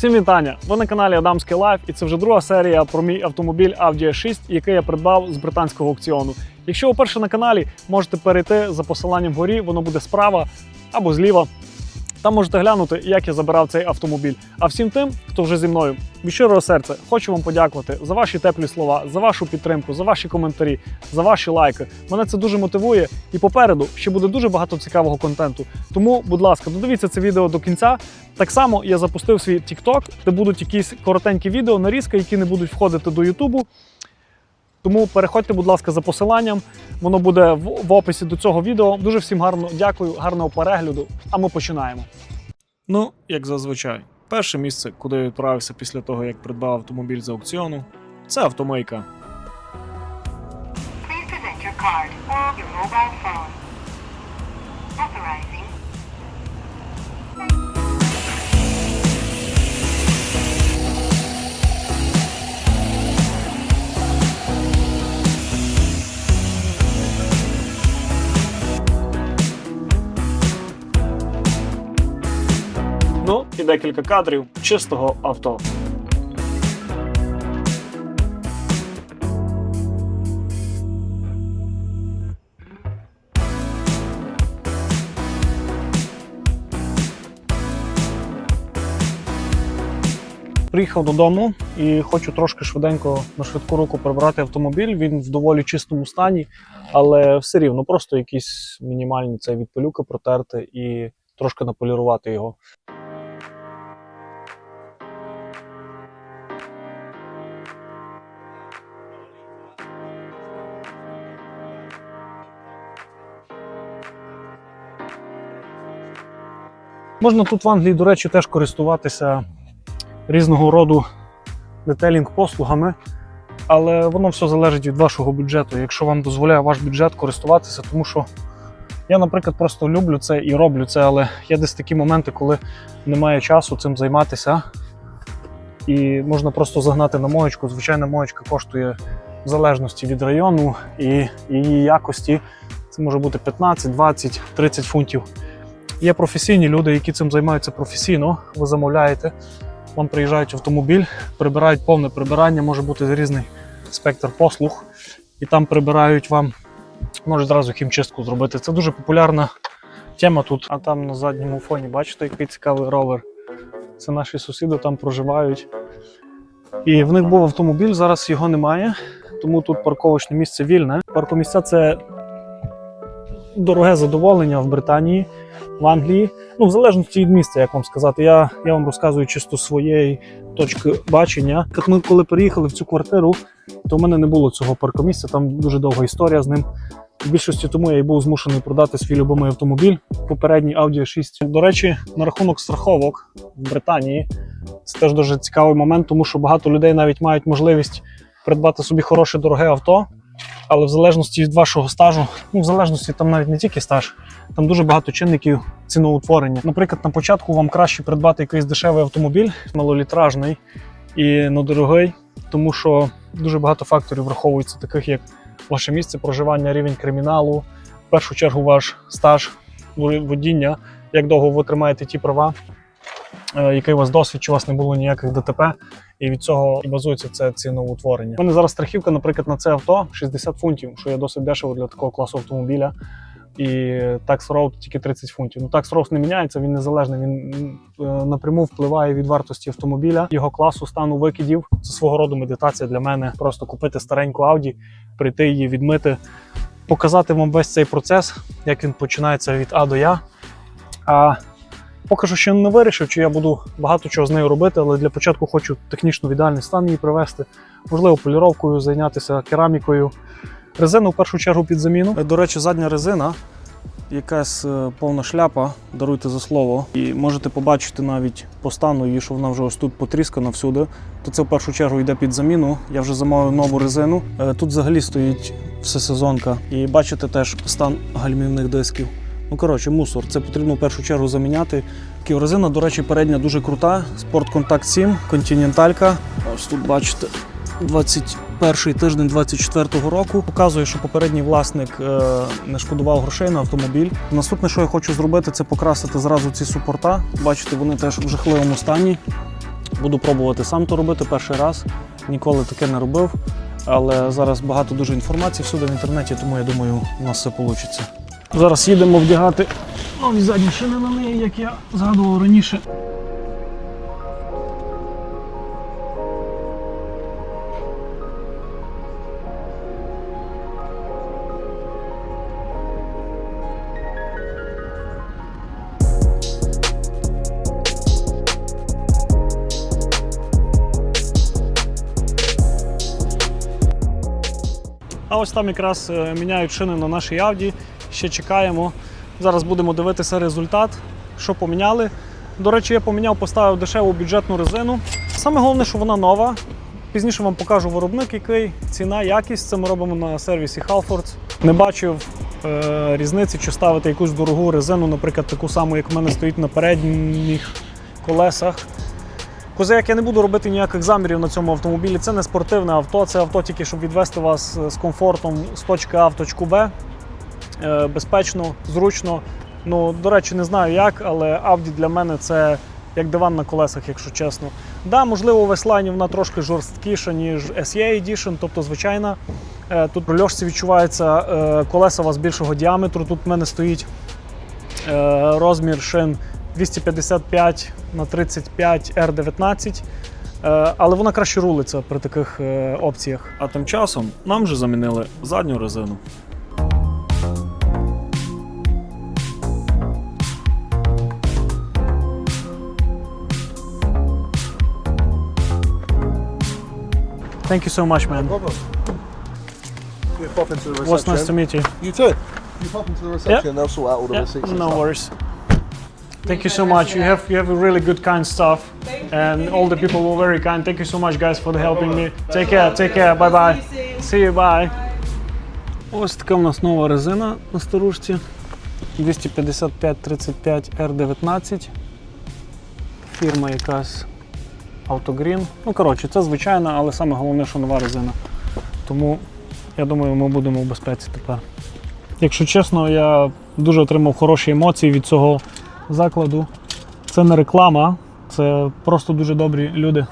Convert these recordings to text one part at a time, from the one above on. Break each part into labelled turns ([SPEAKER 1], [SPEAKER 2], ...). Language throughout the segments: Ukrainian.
[SPEAKER 1] Всім вітання! Ви на каналі Адамський Лайф, і це вже друга серія про мій автомобіль Audi a 6, який я придбав з британського аукціону. Якщо ви перше на каналі, можете перейти за посиланням вгорі, воно буде справа або зліва. Там можете глянути, як я забирав цей автомобіль. А всім тим, хто вже зі мною, від щирого серця, хочу вам подякувати за ваші теплі слова, за вашу підтримку, за ваші коментарі, за ваші лайки. Мене це дуже мотивує. І попереду ще буде дуже багато цікавого контенту. Тому, будь ласка, додивіться це відео до кінця. Так само я запустив свій TikTok, де будуть якісь коротенькі відео, нарізки, які не будуть входити до Ютубу. Тому переходьте, будь ласка, за посиланням. Воно буде в, в описі до цього відео. Дуже всім гарно дякую, гарного перегляду. А ми починаємо. Ну, як зазвичай, перше місце, куди я відправився після того, як придбав автомобіль з аукціону, це автомийка.
[SPEAKER 2] Please present your card or your mobile phone. Authorizing.
[SPEAKER 1] Ну і декілька кадрів чистого авто. Приїхав додому і хочу трошки швиденько на швидку руку прибрати автомобіль. Він в доволі чистому стані, але все рівно просто якісь мінімальні це від протерти і трошки наполірувати його. Можна тут в Англії, до речі, теж користуватися різного роду детелінг-послугами, але воно все залежить від вашого бюджету. Якщо вам дозволяє ваш бюджет користуватися, тому що я, наприклад, просто люблю це і роблю це, але є десь такі моменти, коли немає часу цим займатися. І можна просто загнати на моєчку. Звичайна моєчка коштує в залежності від району і її якості. Це може бути 15, 20, 30 фунтів. Є професійні люди, які цим займаються професійно. Ви замовляєте, вам приїжджають автомобіль, прибирають повне прибирання, може бути різний спектр послуг, і там прибирають вам, можуть зразу хімчистку зробити. Це дуже популярна тема тут. А там на задньому фоні, бачите, який цікавий ровер. Це наші сусіди там проживають. І в них був автомобіль, зараз його немає, тому тут парковочне місце вільне. Паркомісця це дороге задоволення в Британії, в Англії. Ну, в залежності від місця, як вам сказати. Я, я вам розказую чисто своєї точки бачення. Як ми коли переїхали в цю квартиру, то в мене не було цього паркомісця, там дуже довга історія з ним. В більшості тому я і був змушений продати свій любимий автомобіль, попередній Audi 6. До речі, на рахунок страховок в Британії це теж дуже цікавий момент, тому що багато людей навіть мають можливість придбати собі хороше дороге авто, але в залежності від вашого стажу, ну в залежності там навіть не тільки стаж, там дуже багато чинників ціноутворення. Наприклад, на початку вам краще придбати якийсь дешевий автомобіль, малолітражний і недорогий, тому що дуже багато факторів враховується, таких як ваше місце проживання, рівень криміналу, в першу чергу ваш стаж водіння, як довго ви тримаєте ті права, який у вас досвід, чи у вас не було ніяких ДТП, і від цього і базується це ціноутворення. У мене зараз страхівка, наприклад, на це авто 60 фунтів, що є досить дешево для такого класу автомобіля. І Tax Road тільки 30 фунтів. Ну, Tax Road не міняється, він незалежний. Він е, напряму впливає від вартості автомобіля, його класу, стану викидів. Це свого роду медитація для мене. Просто купити стареньку Audi, прийти її відмити, показати вам весь цей процес, як він починається від А до Я. А поки що ще не вирішив, чи я буду багато чого з нею робити, але для початку хочу технічно в ідеальний стан її привести. Можливо, поліровкою зайнятися керамікою. Резину в першу чергу під заміну. До речі, задня резина, якась е, повна шляпа, даруйте за слово. І можете побачити навіть по стану її, що вона вже ось тут потріскана всюди. То це в першу чергу йде під заміну. Я вже замовив нову резину. Е, Тут взагалі стоїть всесезонка. І бачите теж стан гальмівних дисків. Ну, коротше, мусор. Це потрібно в першу чергу заміняти. Такі резина, до речі, передня дуже крута. Contact 7, континенталька. Ось тут бачите. 21 тиждень 24-го року показує, що попередній власник е, не шкодував грошей на автомобіль. Наступне, що я хочу зробити, це покрасити зразу ці супорта. Бачите, вони теж в жахливому стані. Буду пробувати сам то робити перший раз. Ніколи таке не робив. Але зараз багато дуже інформації всюди в інтернеті, тому я думаю, у нас все вийде. Зараз їдемо вдягати нові задні шини на неї, як я згадував раніше. А ось там якраз е, міняють шини на нашій Audi. Ще чекаємо. Зараз будемо дивитися результат, що поміняли. До речі, я поміняв, поставив дешеву бюджетну резину. Саме головне, що вона нова. Пізніше вам покажу виробник, який ціна, якість. Це ми робимо на сервісі Halfords. Не бачив е, різниці, чи ставити якусь дорогу резину, наприклад, таку саму, як в мене стоїть на передніх колесах. Козак, я не буду робити ніяких замірів на цьому автомобілі. Це не спортивне авто, це авто тільки, щоб відвести вас з комфортом з точки А в точку Б. Е, Безпечно, зручно. Ну, до речі, не знаю як, але Audi для мене це як диван на колесах, якщо чесно. Да, можливо, веслайні вона трошки жорсткіша, ніж SEA Edition, тобто звичайна. Е, Тут при льошці відчувається е, колеса у вас більшого діаметру. Тут в мене стоїть розмір шин 255 на 35 R19. Е, Але вона краще рулиться при таких опціях. А тим часом нам вже замінили задню резину. Thank you so much, man.
[SPEAKER 3] problem. You pop into the reception.
[SPEAKER 1] Was nice to meet you.
[SPEAKER 3] You too. You pop into the reception. They'll sort out all the
[SPEAKER 1] Yeah,
[SPEAKER 3] receipts. and
[SPEAKER 1] no
[SPEAKER 3] stuff.
[SPEAKER 1] worries. Thank you so much. You have you have a really good kind stuff, and all the people were very kind. Thank you so much, guys, for the helping me. Take care. Take care. Bye bye. See you. Bye. Ось така в нас нова резина на старушці. 255-35 R19. Фірма якась Autogreen. Ну, коротше, це звичайна, але саме головне, що нова резина. Тому я думаю, ми будемо в безпеці тепер. Якщо чесно, я дуже отримав хороші емоції від цього закладу. Це не реклама, це просто дуже добрі люди.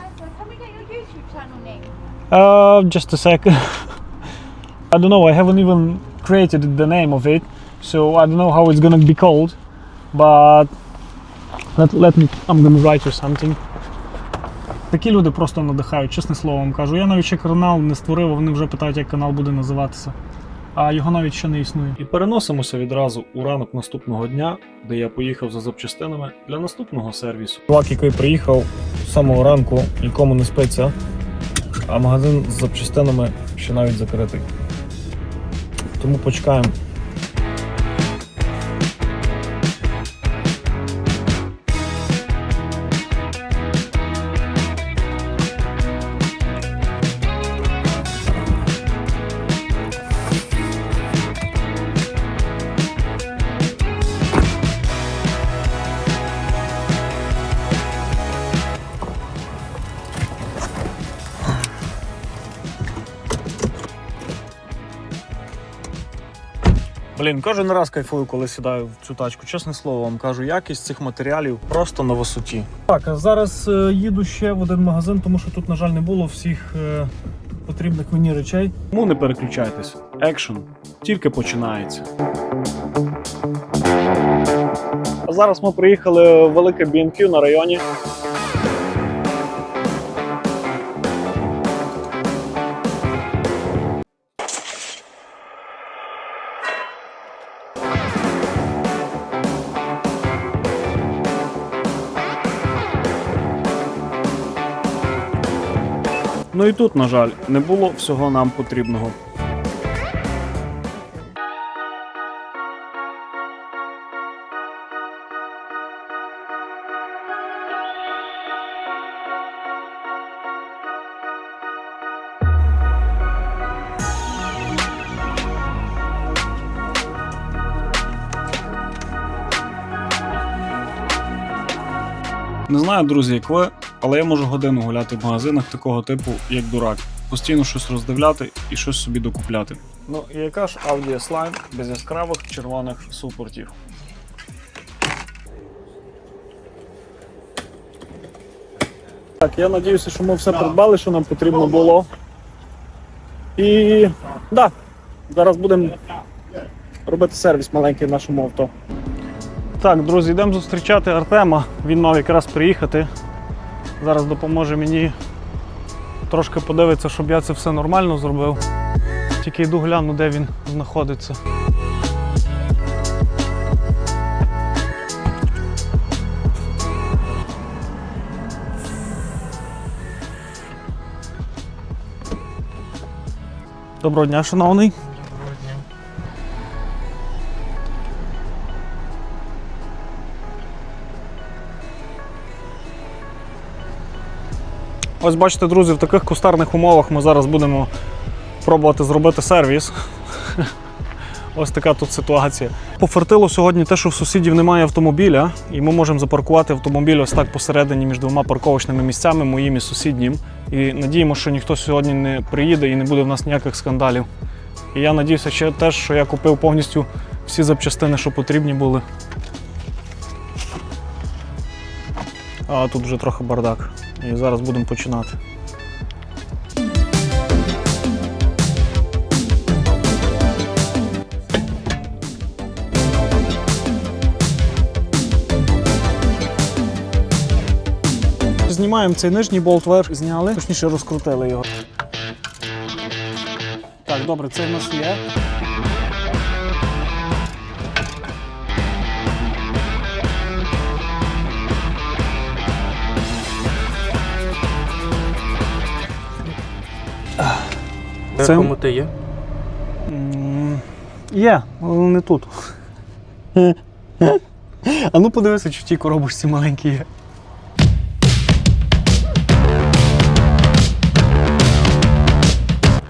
[SPEAKER 1] Uh, just a sec. I don't know, I haven't even created the name of it, so I don't know how it's gonna be called, but let, let me, I'm gonna write you something. Такі люди просто надихають, чесне слово вам кажу. Я навіть ще канал не створив, а вони вже питають, як канал буде називатися. А його навіть ще не існує. І переносимося відразу у ранок наступного дня, де я поїхав за запчастинами для наступного сервісу. Чувак, який приїхав з самого ранку, нікому не спиться, а магазин з запчастинами ще навіть закритий. Тому почекаємо. Блін, кожен раз кайфую, коли сідаю в цю тачку. Чесне слово вам кажу, якість цих матеріалів просто на висоті. Так, а зараз е, їду ще в один магазин, тому що тут, на жаль, не було всіх е, потрібних мені речей. Тому не переключайтесь. Екшн тільки починається. А зараз ми приїхали в велике BNQ на районі. Ну і тут, на жаль, не було всього нам потрібного. Не знаю, друзі, як ви, але я можу годину гуляти в магазинах такого типу, як дурак. Постійно щось роздивляти і щось собі докупляти. Ну і яка ж Audi S-Line без яскравих червоних супортів? Так, я сподіваюся, що ми все придбали, що нам потрібно було. І да, зараз будемо робити сервіс маленький в нашому авто. Так, друзі, йдемо зустрічати Артема. Він мав якраз приїхати. Зараз допоможе мені трошки подивитися, щоб я це все нормально зробив. Тільки йду гляну, де він знаходиться. Доброго дня, шановний. Ось бачите, друзі, в таких кустарних умовах ми зараз будемо пробувати зробити сервіс. Ось така тут ситуація. Пофартило сьогодні те, що в сусідів немає автомобіля, і ми можемо запаркувати автомобіль ось так посередині між двома парковочними місцями, моїм і сусіднім. І надіємося, що ніхто сьогодні не приїде і не буде в нас ніяких скандалів. І я надіюся ще теж, що я купив повністю всі запчастини, що потрібні були. А тут вже трохи бардак. І зараз будемо починати. Знімаємо цей нижній болт вверх, зняли, точніше розкрутили його. Так, добре, це в нас є. Це-
[SPEAKER 4] Кому ти є?
[SPEAKER 1] Є, але не тут. А ну подивися, чи в тій коробочці маленькі є.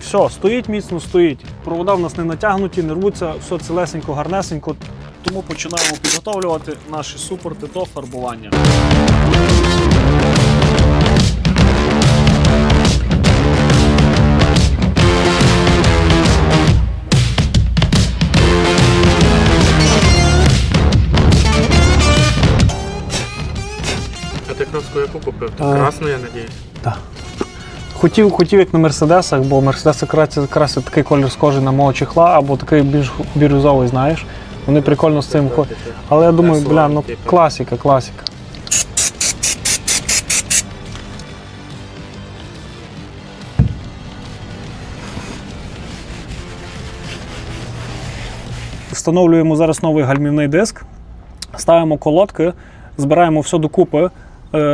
[SPEAKER 1] Все, стоїть міцно, стоїть. Провода в нас не натягнуті, не рвуться, все цілесенько, гарнесенько. Тому починаємо підготовлювати наші супорти до фарбування.
[SPEAKER 4] Ти яку купив? Ти красну, я надіюсь.
[SPEAKER 1] Хотів, хотів як на мерседесах, бо мерседеси красять, красять такий колір схожий на мого чехла, або такий більш бірюзовий, знаєш. Вони прикольно з цим ходять. Але я думаю, бля, ну
[SPEAKER 4] Типу.
[SPEAKER 1] класика, класика. Встановлюємо зараз новий гальмівний диск, ставимо колодки, збираємо все докупи, е,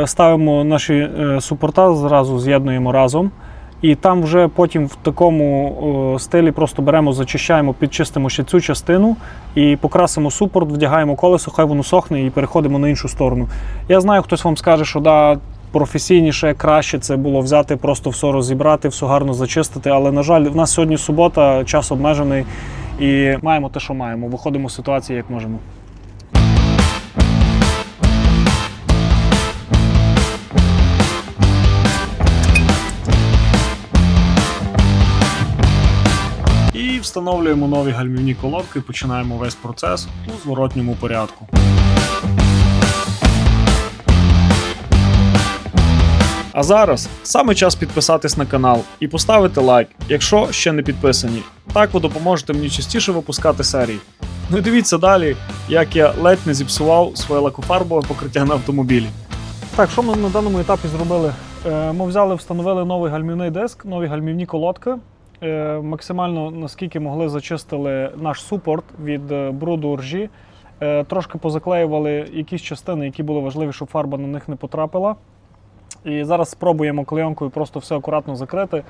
[SPEAKER 1] ставимо наші е, супорта, зразу з'єднуємо разом. І там вже потім в такому е, стилі просто беремо, зачищаємо, підчистимо ще цю частину і покрасимо супорт, вдягаємо колесо, хай воно сохне і переходимо на іншу сторону. Я знаю, хтось вам скаже, що да, професійніше, краще це було взяти, просто все розібрати, все гарно зачистити. Але, на жаль, в нас сьогодні субота, час обмежений і маємо те, що маємо. Виходимо з ситуації, як можемо. Встановлюємо нові гальмівні колодки, і починаємо весь процес у зворотньому порядку. А зараз саме час підписатись на канал і поставити лайк, якщо ще не підписані. Так ви допоможете мені частіше випускати серії. Ну і дивіться далі, як я ледь не зіпсував своє лакофарбове покриття на автомобілі. Так, що ми на даному етапі зробили? Е, Ми взяли, встановили новий гальмівний диск, нові гальмівні колодки. Е, Максимально наскільки могли зачистили наш супорт від е, бруду ржі. Е, Трошки позаклеювали якісь частини, які були важливі, щоб фарба на них не потрапила. І зараз спробуємо клейонкою просто все акуратно закрити.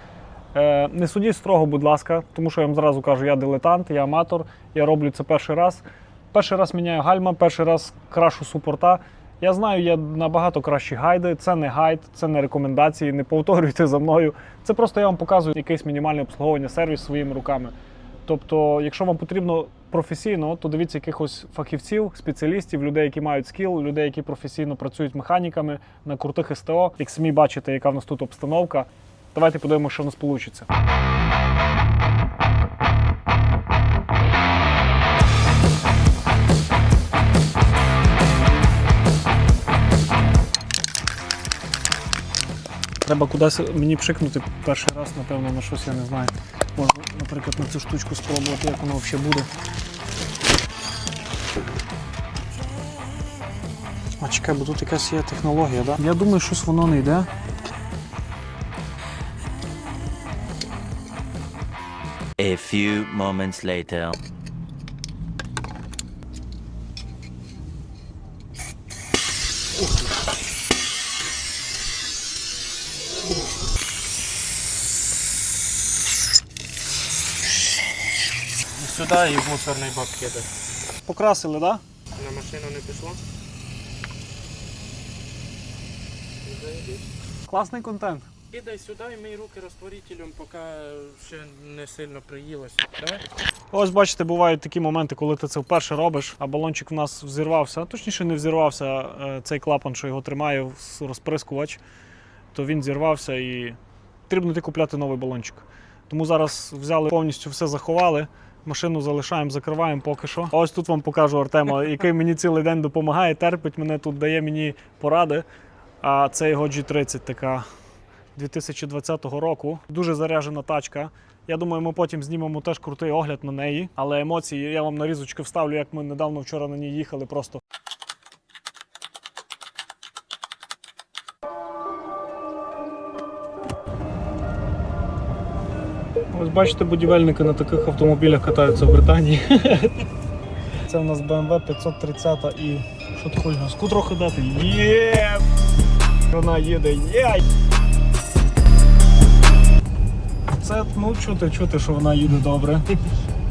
[SPEAKER 1] Не судіть строго, будь ласка, тому що я вам зразу кажу, я дилетант, я аматор, я роблю це перший раз. Перший раз міняю гальма, перший раз крашу супорта. Я знаю, є набагато кращі гайди. Це не гайд, це не рекомендації, не повторюйте за мною. Це просто я вам показую якесь мінімальне обслуговування сервіс своїми руками. Тобто, якщо вам потрібно професійно, то дивіться якихось фахівців, спеціалістів, людей, які мають скіл, людей, які професійно працюють механіками на крутих СТО. Як самі бачите, яка в нас тут обстановка. Давайте подивимося, що в нас вийде. Треба кудись мені пшикнути перший раз, напевно, на щось я не знаю. Можна, наприклад, на цю штучку спробувати, як воно взагалі буде. А чекай, бо тут якась є технологія, так? Да? Я думаю, щось воно не йде.
[SPEAKER 5] A few moments later.
[SPEAKER 4] Сюди і в мусорний бак кидай.
[SPEAKER 1] Покрасили, так? Да?
[SPEAKER 4] На машину не пішло?
[SPEAKER 1] Класний контент.
[SPEAKER 4] Кидай сюди і мий руки розтворителем, поки ще не сильно приїлося. Давай.
[SPEAKER 1] Ось бачите, бувають такі моменти, коли ти це вперше робиш, а балончик в нас взірвався, а точніше не взірвався е, цей клапан, що його тримає розприскувач, то він зірвався і потрібно купляти новий балончик. Тому зараз взяли повністю все заховали. Машину залишаємо, закриваємо поки що. Ось тут вам покажу Артема, який мені цілий день допомагає, терпить мене тут, дає мені поради. А це його G30 така 2020 року. Дуже заряжена тачка. Я думаю, ми потім знімемо теж крутий огляд на неї. Але емоції я вам нарізочки вставлю, як ми недавно вчора на ній їхали. Просто бачите, будівельники на таких автомобілях катаються в Британії. Це у нас BMW 530 і що ти хочеш газку трохи дати? Є! Вона їде, є! Це, ну, чути, чути, що вона їде добре.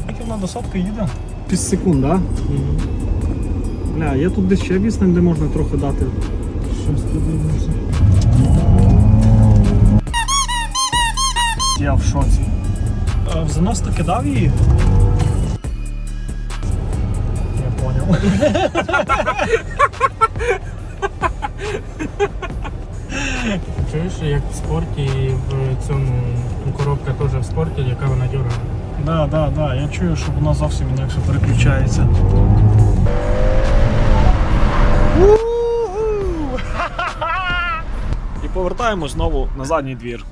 [SPEAKER 1] Як вона до сотки їде? 5 секунд, так? Да? Бля, є тут десь ще відстань, де можна трохи дати. Щось подивимося. Я в шоці. В занос ти кидав її? Я поняв.
[SPEAKER 4] Чуєш, як в спорті, в цьому коробка теж в спорті, яка вона дюрана.
[SPEAKER 1] Да, да, да. Я чую, що вона зовсім інакше переключається. І повертаємось знову на задній двір.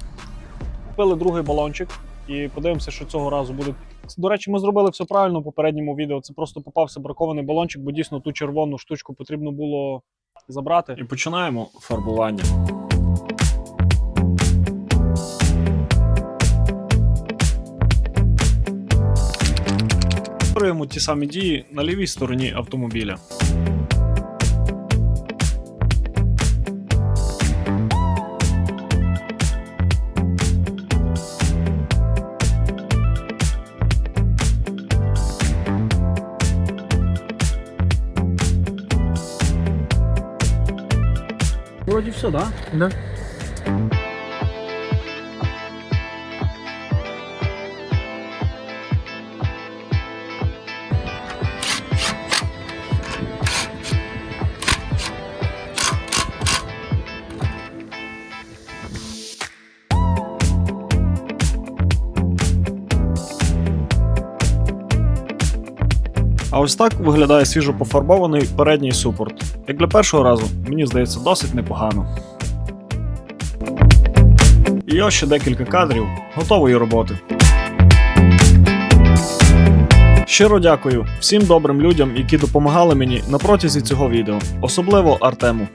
[SPEAKER 1] Купили другий балончик і подивимося, що цього разу буде. До речі, ми зробили все правильно в попередньому відео. Це просто попався бракований балончик, бо дійсно ту червону штучку потрібно було забрати. І починаємо фарбування. Повторюємо ті самі дії на лівій стороні автомобіля. Вроді все, так?
[SPEAKER 4] Да.
[SPEAKER 1] Ось так виглядає свіжо пофарбований передній супорт. Як для першого разу, мені здається, досить непогано. І ось ще декілька кадрів готової роботи. Щиро дякую всім добрим людям, які допомагали мені на протязі цього відео, особливо Артему.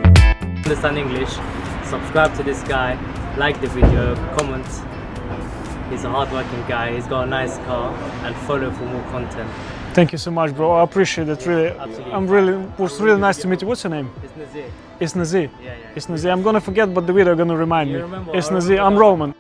[SPEAKER 6] English, subscribe to this guy, like the video, comment. He's a hardworking guy, he's got a nice car, and follow for more content.
[SPEAKER 1] Thank you so much, bro. I appreciate it. Really,
[SPEAKER 6] Absolutely.
[SPEAKER 1] I'm really it was really nice to meet you. What's your name?
[SPEAKER 6] It's Nazir.
[SPEAKER 1] It's Nazir.
[SPEAKER 6] Yeah, yeah.
[SPEAKER 1] It's Nazir. I'm gonna forget, but the video gonna remind
[SPEAKER 6] You
[SPEAKER 1] me.
[SPEAKER 6] remember,
[SPEAKER 1] It's Nazir. I'm. Roman.